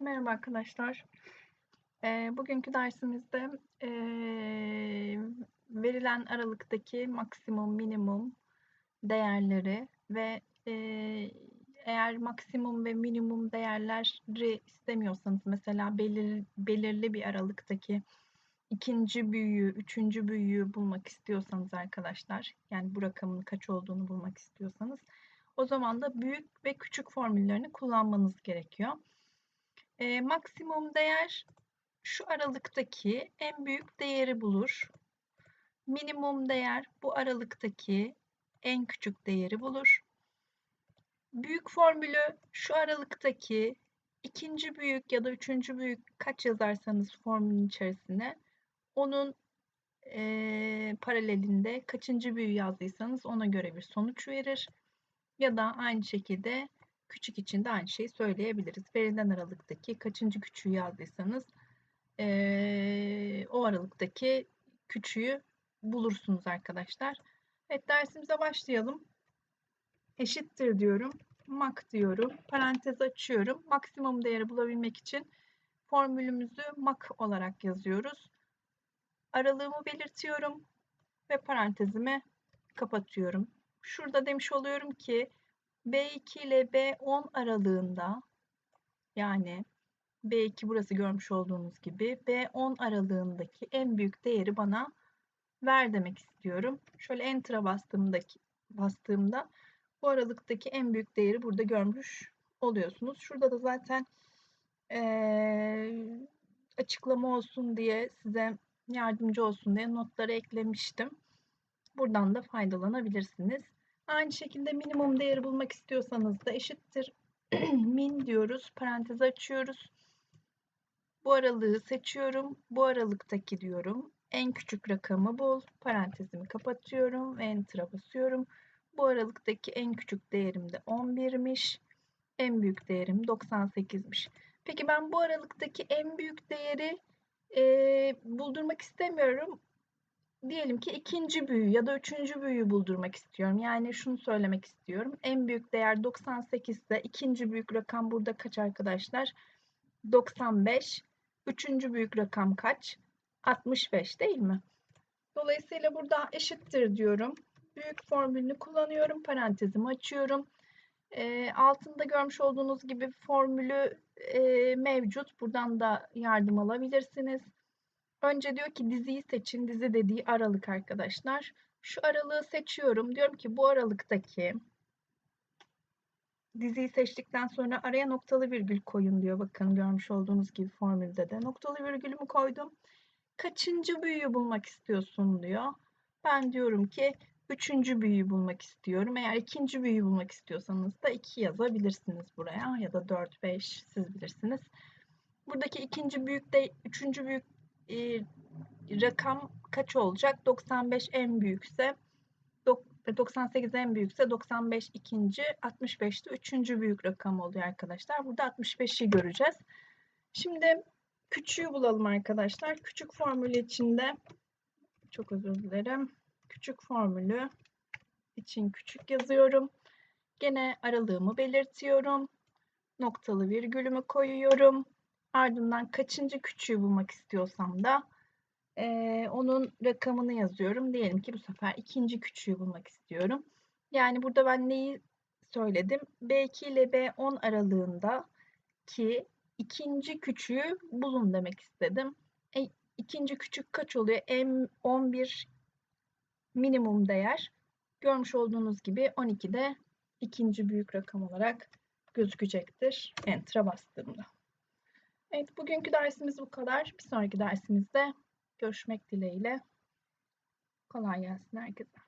Merhaba arkadaşlar. Eee, bugünkü dersimizde eee, verilen aralıktaki maksimum, minimum değerleri ve eee, eğer maksimum ve minimum değerleri istemiyorsanız mesela belir, belirli bir aralıktaki ikinci büyüğü, üçüncü büyüğü bulmak istiyorsanız arkadaşlar, yani bu rakamın kaç olduğunu bulmak istiyorsanız o zaman da büyük ve küçük formüllerini kullanmanız gerekiyor. E, maksimum değer şu aralıktaki en büyük değeri bulur. Minimum değer bu aralıktaki en küçük değeri bulur. Büyük formülü şu aralıktaki ikinci büyük ya da üçüncü büyük kaç yazarsanız formülün içerisine onun e, paralelinde kaçıncı büyüğü yazdıysanız ona göre bir sonuç verir. Ya da aynı şekilde küçük için de aynı şeyi söyleyebiliriz. Verilen aralıktaki kaçıncı küçüğü yazdıysanız ee, o aralıktaki küçüğü bulursunuz arkadaşlar. Evet dersimize başlayalım. Eşittir diyorum. Mak diyorum. Parantez açıyorum. Maksimum değeri bulabilmek için formülümüzü mak olarak yazıyoruz. Aralığımı belirtiyorum ve parantezimi kapatıyorum. Şurada demiş oluyorum ki B2 ile B10 aralığında yani B2 burası görmüş olduğunuz gibi B10 aralığındaki en büyük değeri bana ver demek istiyorum. Şöyle Enter'a bastığımdaki, bastığımda bu aralıktaki en büyük değeri burada görmüş oluyorsunuz. Şurada da zaten ee, açıklama olsun diye size yardımcı olsun diye notları eklemiştim. Buradan da faydalanabilirsiniz. Aynı şekilde minimum değeri bulmak istiyorsanız da eşittir min diyoruz. Parantez açıyoruz. Bu aralığı seçiyorum. Bu aralıktaki diyorum. En küçük rakamı bul. Parantezimi kapatıyorum enter'a basıyorum. Bu aralıktaki en küçük değerim de 11'miş. En büyük değerim 98'miş. Peki ben bu aralıktaki en büyük değeri e, buldurmak istemiyorum diyelim ki ikinci büyü ya da üçüncü büyüyü buldurmak istiyorum. Yani şunu söylemek istiyorum. En büyük değer 98 ise ikinci büyük rakam burada kaç arkadaşlar? 95. Üçüncü büyük rakam kaç? 65 değil mi? Dolayısıyla burada eşittir diyorum. Büyük formülünü kullanıyorum. Parantezimi açıyorum. E, altında görmüş olduğunuz gibi formülü e, mevcut. Buradan da yardım alabilirsiniz. Önce diyor ki diziyi seçin. Dizi dediği aralık arkadaşlar. Şu aralığı seçiyorum. Diyorum ki bu aralıktaki diziyi seçtikten sonra araya noktalı virgül koyun diyor. Bakın görmüş olduğunuz gibi formülde de. Noktalı virgülümü koydum. Kaçıncı büyüyü bulmak istiyorsun diyor. Ben diyorum ki üçüncü büyüyü bulmak istiyorum. Eğer ikinci büyüyü bulmak istiyorsanız da iki yazabilirsiniz buraya ya da dört beş siz bilirsiniz. Buradaki ikinci büyük de üçüncü büyük e, rakam kaç olacak? 95 en büyükse 98 en büyükse 95 ikinci, 65 de üçüncü büyük rakam oluyor arkadaşlar. Burada 65'i göreceğiz. Şimdi küçüğü bulalım arkadaşlar. Küçük formülü içinde çok özür dilerim. Küçük formülü için küçük yazıyorum. Gene aralığımı belirtiyorum. Noktalı virgülümü koyuyorum. Ardından kaçıncı küçüğü bulmak istiyorsam da e, onun rakamını yazıyorum. Diyelim ki bu sefer ikinci küçüğü bulmak istiyorum. Yani burada ben neyi söyledim? B2 ile B10 aralığında ki ikinci küçüğü bulun demek istedim. E, ikinci küçük kaç oluyor? M11 minimum değer. Görmüş olduğunuz gibi 12'de ikinci büyük rakam olarak gözükecektir. Enter'a bastığımda. Evet, bugünkü dersimiz bu kadar. Bir sonraki dersimizde görüşmek dileğiyle. Kolay gelsin herkese.